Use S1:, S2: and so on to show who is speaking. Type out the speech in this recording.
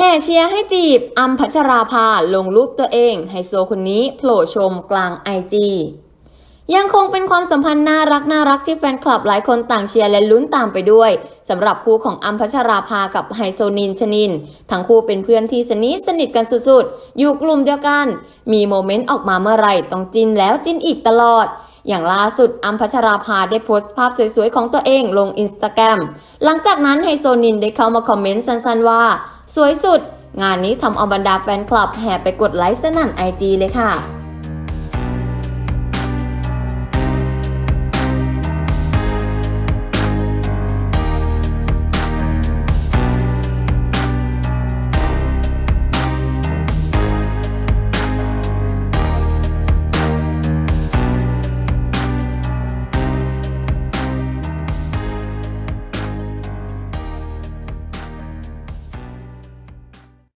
S1: แห่เชียร์ให้จีบอัมพัชราภาลงรูปตัวเองไฮโซคนนี้โผล่ชมกลางไอจียังคงเป็นความสัมพันธ์น่ารักน่ารักที่แฟนคลับหลายคนต่างเชียร์และลุ้นตามไปด้วยสำหรับคู่ของอัมพัชราภากับไฮโซนินชนิน ทั้งคู่เป็นเพื่อนที่สนิทสนิทกันสุดๆ อยู่กลุ่มเดียวกัน มีโมเมนต์ออกมาเมื่อไหร่ต้องจินแล้วจินอีกตลอด อย่างล่าสุดอัมพัชราภาได้โพสต์ภาพสวยๆของตัวเองลงอินสตาแกรมหลังจากนั้นไฮโซนินได้เข้ามาคอมเมนต์สั้นๆว่า วยสุด งานนี้ทำเอาบรรดาแฟนคลับแห่ไปกดไลค์สนั่นไอจีเลยค่ะ